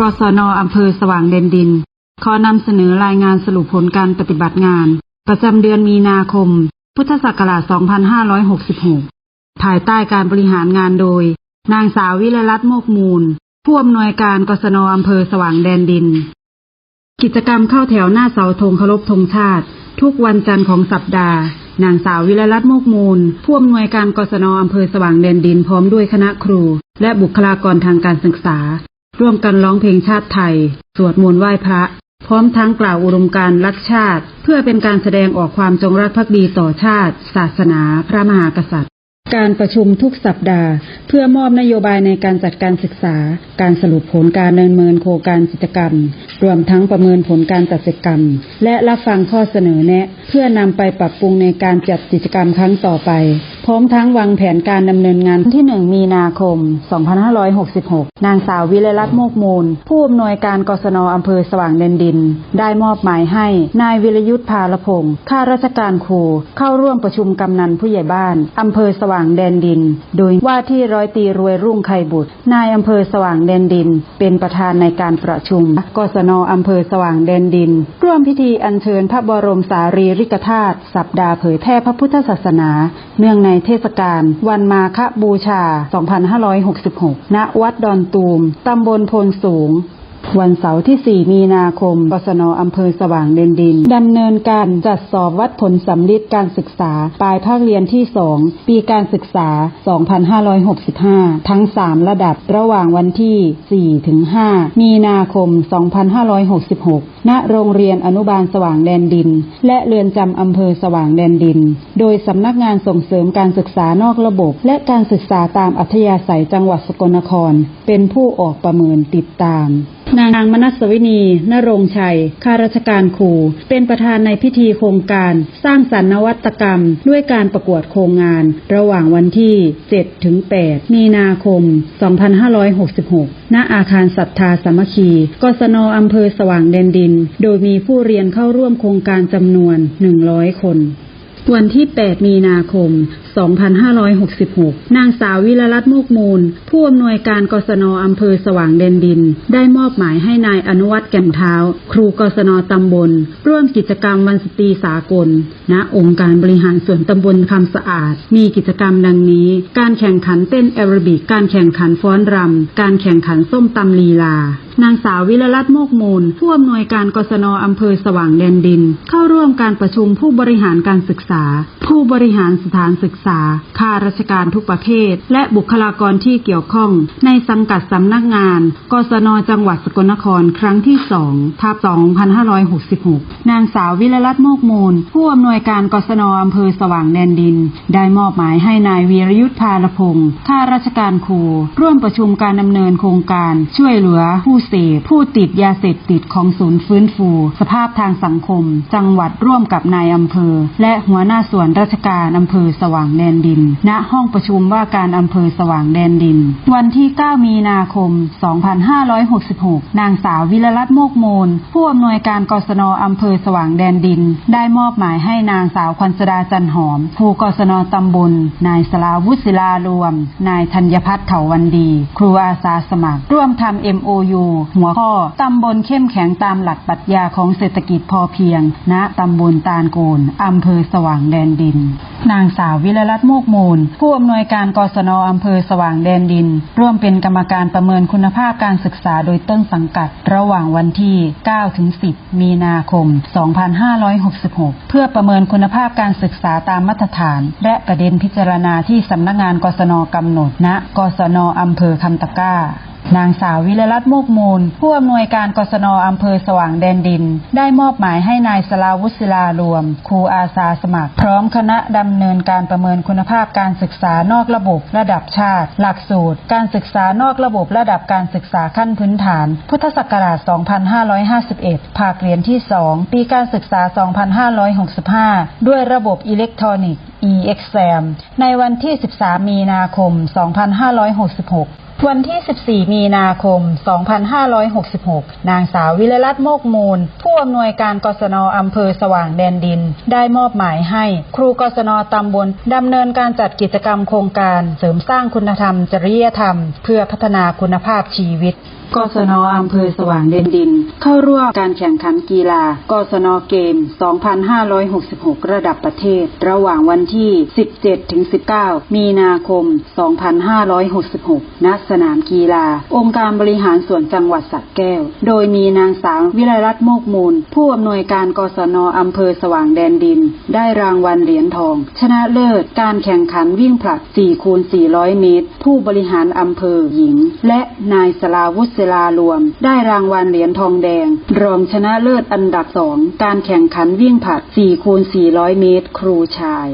กศนอำเภอสว่างเด่นดิน ขอนำเสนอรายงานสรุปผลการปฏิบัติงาน ประจำเดือนมีนาคม พุทธศักราช 2566 ภายใต้การบริหารงานโดย นางสาววิไลรัตน์โมกมูล ผู้อำนวยการกศนอำเภอสว่างแดนดิน กิจกรรมเข้าแถวหน้าเสาธงเคารพธงชาติ ทุกวันจันทร์ของสัปดาห์ นางสาววิไลรัตน์โมกมูล ผู้อำนวยการกศนอำเภอสว่างแดนดินพร้อมด้วยคณะครู และบุคลากรทางการศึกษา ร่วมกันร้องเพลงชาติไทย สวดมนต์ไหว้พระ พร้อมทั้งกล่าวอุดมการรักชาติ เพื่อเป็นการแสดงออกความจงรักภักดีต่อชาติ ศาสนา พระมหากษัตริย์ การประชุมทุกสัปดาห์ เพื่อมอบนโยบายในการจัดการศึกษา การสรุปผลการดำเนินโครงการกิจกรรม รวมทั้งประเมินผลการจัดกิจกรรม และรับฟังข้อเสนอแนะ เพื่อนำไปปรับปรุงในการจัดกิจกรรมครั้งต่อไป พร้อมทั้งวางแผนการดำเนินงานที่ 1 มีนาคม 2566 นางสาววิไลรัตน์โมกมูล ผู้อำนวยการกศนอำเภอสว่างเดนดิน ได้มอบหมายให้ นายวิรยุทธ์พาลพงศ์ข้าราชการครู เข้าร่วมประชุมกำนันผู้ใหญ่บ้านอำเภอสว่างแดนดิน โดยว่าที่ร้อยตีรวยรุ่งไข่บุตร นายอำเภอสว่างแดนดิน เป็นประธานในการประชุม กศนอำเภอสว่างแดนดิน ร่วมพิธีอัญเชิญพระบรมสารีริกธาตุสัปดาห์เผยแพร่พระพุทธศาสนา เนื่องในเทศกาลวันมาฆบูชา 2566 ณ วัดดอนตูม ตำบลโพนสูง วันเสาร์ที่ 4 มีนาคมกศนอำเภอสว่างเดนดิน ดำเนินการจัดสอบวัดผลสำลิดการศึกษา ปลายภาคเรียนที่ 2 ปีการศึกษา 2565 ทั้ง 3 ระดับระหว่างวันที่ 4 ถึง 5 มีนาคม 2566 ณ โรงเรียนอนุบาลสว่างแดนดิน และเรือนจำอำเภอสว่างแดนดิน โดยสำนักงานส่งเสริมการศึกษานอกระบบ และการศึกษาตามอัธยาศัยจังหวัดสกลนคร เป็นผู้ออกประเมินติดตาม นางมนัสวินีนรงชัย ข้าราชการครู เป็นประธานในพิธีโครงการ สร้างสรรค์นวัตกรรม ด้วยการประกวดโครงงาน ระหว่างวันที่ 7 ถึง 8 มีนาคม 2566 ณ อาคารศรัทธาสามัคคี กศนอำเภอสว่างแดนดิน โดยมีผู้เรียนเข้าร่วมโครงการจำนวน 100 คนวันที่ 8 มีนาคม 2566 นางสาววิรรัตน์มุกมูล ผู้อำนวยการกศนอำเภอสว่างแดนดิน ได้มอบหมายให้นายอนุวัตแก่มเท้า ครูกศนตำบล ร่วมกิจกรรมวันสตรีสากล ณ องค์การบริหารส่วนตำบลคำสะอาด มีกิจกรรมดังนี้ การแข่งขันเต้นแอโรบิก การแข่งขันฟ้อนรำ การแข่งขันส้มตำลีลานางสาววิรรัตน์โมกมูล ผู้อำนวยการกศนอำเภอสว่างแดนดิน เข้าร่วมการประชุมผู้บริหารการศึกษา ผู้บริหารสถานศึกษาข้าราชการทุกประเภท และบุคลากรที่เกี่ยวข้อง ในสังกัดสำนักงาน กศนจังหวัดสกลนครครั้งที่สองทับ2566 นางสาววิรรัตน์โมกมูล ผู้อำนวยการกศนอำเภอสว่างแดนดิน ได้มอบหมายให้นายวีรยุทธพาลพงศ์ข้าราชการครู ร่วมประชุมการดำเนินโครงการช่วยเหลือ ผู้เสพผู้ติดยาเสพติดของศูนย์ฟื้นฟู สภาพทางสังคม จังหวัดร่วมกับนายอำเภอ และหัวหน้าส่วนราชการอำเภอสว่างแดนดิน ณ ห้องประชุมว่าการอำเภอสว่างแดนดิน วันที่ 9 มีนาคม 2566 นางสาววิรรัตน์โมกมูลผู้อำนวยการกศนอำเภอสว่างแดนดิน ได้มอบหมายให้นางสาวควันสดาจันหอม ผู้กศนตำบล นายสลาวุฒิศิลารวม นายธัญพัฒน์เถาวันดี ครูอาสาสมัคร ร่วมทำ MOU หัวข้อตำบลเข้มแข็งตามหลักปรัชญาของเศรษฐกิจพอเพียง ณ ตำบลตาลโกนอำเภอสว่างแดนดิน นางสาววิรรัตน์โมกมูล ผู้อำนวยการกศนอำเภอสว่างแดนดิน ร่วมเป็นกรรมการประเมินคุณภาพการศึกษาโดยต้นสังกัด ระหว่างวันที่ 9 ถึง 10 มีนาคม 2566 เพื่อประเมินคุณภาพการศึกษาตามมาตรฐาน และประเด็นพิจารณาที่สำนักงานกศนกำหนดณกศนอำเภอคำตะก้า นางสาววิรรัตน์โมกมูล ผู้อำนวยการกศนอำเภอสว่างแดนดิน ได้มอบหมายให้นายสลาวุศิลารวม ครูอาสาสมัคร พร้อมคณะดำเนินการประเมินคุณภาพการศึกษานอกระบบระดับชาติ หลักสูตร การศึกษานอกระบบระดับการศึกษาขั้นพื้นฐาน พุทธศักราช 2551 ภาคเรียนที่ 2 ปีการศึกษา 2565 ด้วยระบบอิเล็กทรอนิกส์ e-exam ในวันที่ 13 มีนาคม 2566 วันที่ 14 มีนาคม 2566 นางสาววิรลัตน์โมกมูล ผู้อำนวยการกศนอำเภอสว่างแดนดิน ได้มอบหมายให้ ครูกศนตำบลดำเนินการจัดกิจกรรมโครงการ เสริมสร้างคุณธรรม จริยธรรม เพื่อพัฒนาคุณภาพชีวิต กศนอำเภอสว่างเด่นดิน เข้าร่วมการแข่งขันกีฬากศนเกม 2566 ระดับประเทศ ระหว่างวันที่ 17-19 มีนาคม 2566 ณ สนามกีฬา องค์การบริหารส่วนจังหวัดสระแก้ว โดยมีนางสาววิไลรัตน์โมกมูล ผู้อำนวยการกศนอำเภอสว่างแดนดิน ได้รางวัลเหรียญทอง ชนะเลิศการแข่งขันวิ่งผลัด4คูณ400 เมตร ผู้บริหารอำเภอหญิง และนายสลาวุฒิศิลารวม ได้รางวัลเหรียญทองแดง รองชนะเลิศอันดับสองการแข่งขันวิ่งผลัด4คูณ400 เมตร ครูชาย